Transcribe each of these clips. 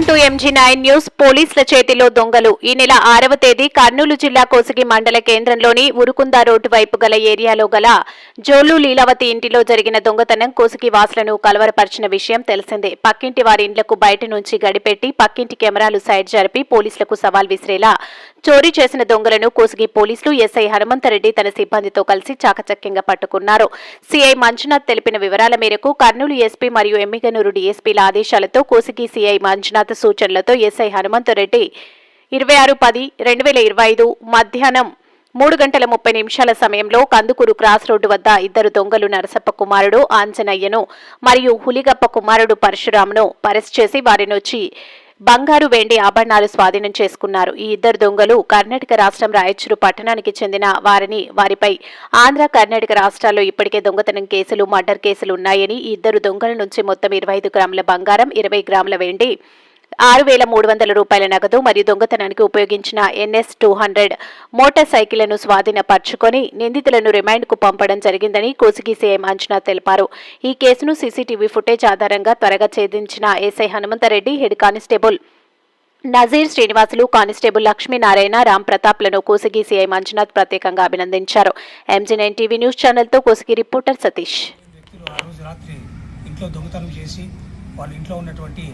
Welcome to MG nine news పోలీసుల చేతిలో దొంగలు. ఈ నెల ఆరవ తేదీ కర్నూలు జిల్లా కోసిగి మండల కేంద్రంలోని ఉరుకుంద రోడ్డు వైపు గల ఏరియాలో గల జోలు లీలావతి ఇంటిలో జరిగిన దొంగతనం కోసిగి వాసులను కలవరపరిచిన విషయం తెలిసిందే. పక్కింటి వారి ఇండ్లకు బయట నుంచి గడిపెట్టి పక్కింటి కెమెరాలు సైడ్ జరిపి పోలీసులకు సవాల్ విసిరేలా చోరీ చేసిన దొంగలను కోసిగి పోలీసులు ఎస్ఐ హనుమంతరెడ్డి తన సిబ్బందితో కలిసి చాకచక్యంగా పట్టుకున్నారు. సీఐ మంజునాథ్ తెలిపిన వివరాల మేరకు కర్నూలు ఎస్పీ మరియు ఎమ్మిగనూరు డీఎస్పీల ఆదేశాలతో కోసిగి సీఐ మంజునాథ్ సూచనలతో ఎస్ఐ హనుమంతరెడ్డి ఇరవై ఆరు పది రెండు వేల ఇరవై ఐదు మధ్యాహ్నం మూడు గంటల ముప్పై నిమిషాల సమయంలో కందుకూరు క్రాస్ రోడ్డు వద్ద ఇద్దరు దొంగలు నరసప్ప కుమారుడు ఆంజనయ్యను మరియు హులిగప్ప కుమారుడు పరశురామును అరెస్ట్ చేసి వారిని వచ్చి బంగారు వెండి ఆభరణాలు స్వాధీనం చేసుకున్నారు. ఈ ఇద్దరు దొంగలు కర్ణాటక రాష్ట్రం రాయచూరు పట్టణానికి చెందిన వారిని వారిపై ఆంధ్ర కర్ణాటక రాష్ట్రాల్లో ఇప్పటికే దొంగతనం కేసులు మర్డర్ కేసులు ఉన్నాయని ఈ ఇద్దరు దొంగల నుంచి మొత్తం ఇరవై ఐదు గ్రాముల బంగారం ఇరవై గ్రాముల వెండి ఆరు వేల మూడు వందల రూపాయల నగదు మరియు దొంగతనానికి ఉపయోగించిన ఎన్ఎస్ టూ హండ్రెడ్ మోటార్ సైకిళ్ళను స్వాధీనపరుచుకొని నిందితులను రిమాండ్కు పంపడం జరిగిందని కోసిగి సీఎం అంచనా తెలిపారు. ఈ కేసును సీసీటీవీ ఫుటేజ్ ఆధారంగా త్వరగా ఛేదించిన SI Hanumantha Reddy head constable Nazeer Srinivasulu constable Lakshminarayana Ram ప్రతాప్లను Kosigi CI Manjunath ప్రత్యేకంగా అభినందించారు. ఎంజీ నైన్ టీవీ న్యూస్ ఛానల్తో కోసిగి రిపోర్టర్ సతీష్. ఆ రోజు రాత్రి ఇంట్లో దొంగతనం చేసి వాళ్ళ ఇంట్లో ఉన్నటువంటి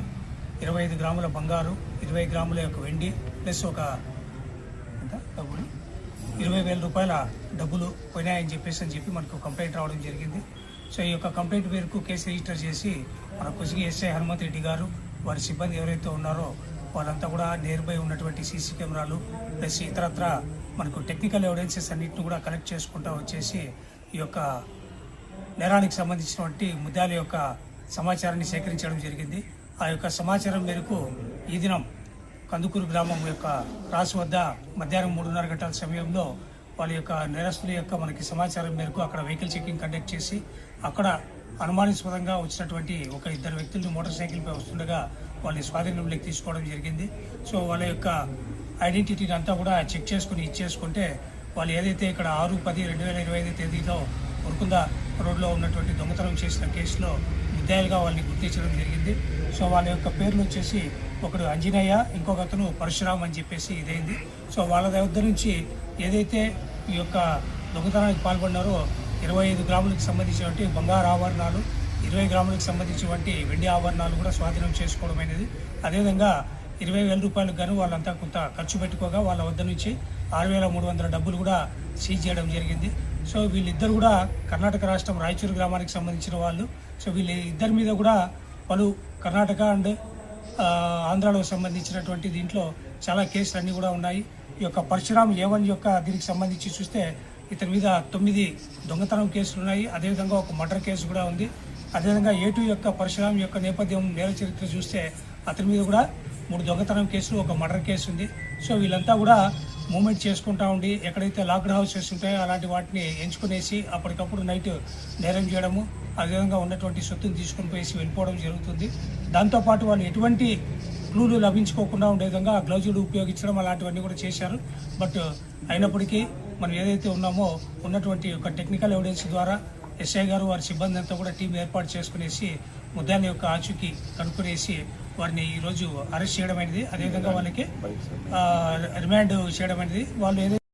ఇరవై ఐదు గ్రాముల బంగారు ఇరవై గ్రాముల యొక్క వెండి ప్లస్ ఒక డబ్బులు. ఇరవై వేల రూపాయల డబ్బులు పోయినాయని చెప్పేసి అని చెప్పి మనకు కంప్లైంట్ రావడం జరిగింది. సో ఈ యొక్క కంప్లైంట్ మేరకు కేసు రిజిస్టర్ చేసి మన కొసిగి ఎస్ఐ హనుమంత్ రెడ్డి గారు వారి సిబ్బంది ఎవరైతే ఉన్నారో వాళ్ళంతా కూడా నియర్ బై ఉన్నటువంటి సీసీ కెమెరాలు ప్లస్ ఇతరత్ర మనకు టెక్నికల్ ఎవిడెన్సెస్ అన్నింటిని కూడా కలెక్ట్ చేసుకుంటూ వచ్చేసి ఈ యొక్క నేరానికి సంబంధించినటువంటి ముద్దాల యొక్క సమాచారాన్ని సేకరించడం జరిగింది. ఆ యొక్క సమాచారం మేరకు ఈ దినం కందుకూరు గ్రామం యొక్క రాసు వద్ద మధ్యాహ్నం మూడున్నర గంటల సమయంలో వాళ్ళ యొక్క నేరస్తుల యొక్క మనకి సమాచారం మేరకు అక్కడ వెహికల్ చెకింగ్ కండక్ట్ చేసి అక్కడ అనుమానాస్పదంగా వచ్చినటువంటి ఒక ఇద్దరు వ్యక్తులను మోటార్ సైకిల్పై వస్తుండగా వాళ్ళని స్వాధీనంలోకి తీసుకోవడం జరిగింది. సో వాళ్ళ యొక్క ఐడెంటిటీని అంతా కూడా చెక్ చేసుకుని ఇచ్చేసుకుంటే వాళ్ళు ఏదైతే ఇక్కడ ఆరు పది రెండు వేల ఇరవై ఐదు తేదీలో ఉరుకుంద రోడ్లో ఉన్నటువంటి దొంగతనం చేసిన కేసులో ముద్దాయిలుగా వాళ్ళని గుర్తించడం జరిగింది. సో వాళ్ళ యొక్క పేర్లు వచ్చేసి ఒకడు అంజనేయ ఇంకొక అతను పరశురామ్ అని చెప్పేసి ఇదైంది. సో వాళ్ళ దగ్గర నుంచి ఏదైతే ఈ యొక్క దొంగతనానికి పాల్పడినారో ఇరవై ఐదు గ్రాములకు సంబంధించినటువంటి బంగారు ఆభరణాలు ఇరవై గ్రాములకు సంబంధించినటువంటి వెండి ఆభరణాలు కూడా స్వాధీనం చేసుకోవడం అనేది అదేవిధంగా ఇరవై వేల రూపాయలకు గాను వాళ్ళంతా కొంత ఖర్చు పెట్టుకోగా వాళ్ళ వద్ద నుంచి ఆరు వేల మూడు వందల డబ్బులు కూడా సీజ్ చేయడం జరిగింది. సో వీళ్ళిద్దరు కూడా కర్ణాటక రాష్ట్రం రాయచూరు గ్రామానికి సంబంధించిన వాళ్ళు. సో వీళ్ళ ఇద్దరి మీద కూడా పలు కర్ణాటక అండ్ ఆంధ్రాలో సంబంధించినటువంటి దీంట్లో చాలా కేసులు అన్నీ కూడా ఉన్నాయి. ఈ యొక్క పరశురామ్ ఏవన్ యొక్క దీనికి సంబంధించి చూస్తే ఇతని మీద తొమ్మిది దొంగతనం కేసులు ఉన్నాయి. అదేవిధంగా ఒక మర్డర్ కేసు కూడా ఉంది. అదేవిధంగా ఏటు యొక్క పరశురామ్ యొక్క నేపథ్యం నేర చరిత్ర చూస్తే అతని మీద కూడా మూడు దొంగతనం కేసులు ఒక మర్డర్ కేసు ఉంది. సో వీళ్ళంతా కూడా మూమెంట్ చేసుకుంటా ఉండి ఎక్కడైతే లాక్డ్ హౌసెస్ ఉంటాయో అలాంటి వాటిని ఎంచుకునేసి అప్పటికప్పుడు నైట్ నేరం చేయడము అదేవిధంగా ఉన్నటువంటి సొత్తుని తీసుకొని పోయేసి వెళ్ళిపోవడం జరుగుతుంది. దాంతోపాటు వాళ్ళు ఎటువంటి క్లూలు లభించుకోకుండా ఉండే విధంగా గ్లౌజులు ఉపయోగించడం అలాంటివన్నీ కూడా చేశారు. బట్ అయినప్పటికీ మనం ఏదైతే ఉన్నామో ఉన్నటువంటి ఒక టెక్నికల్ ఎవిడెన్స్ ద్వారా ఎస్ఐ గారు వారి సిబ్బంది అంతా కూడా టీం ఏర్పాటు చేసుకునేసి ముద్దాని యొక్క ఆచూకీ కనుక్కునేసి వారిని ఈరోజు అరెస్ట్ చేయడం అనేది అదేవిధంగా వాళ్ళకి రిమాండ్ చేయడం అనేది వాళ్ళు ఏదైతే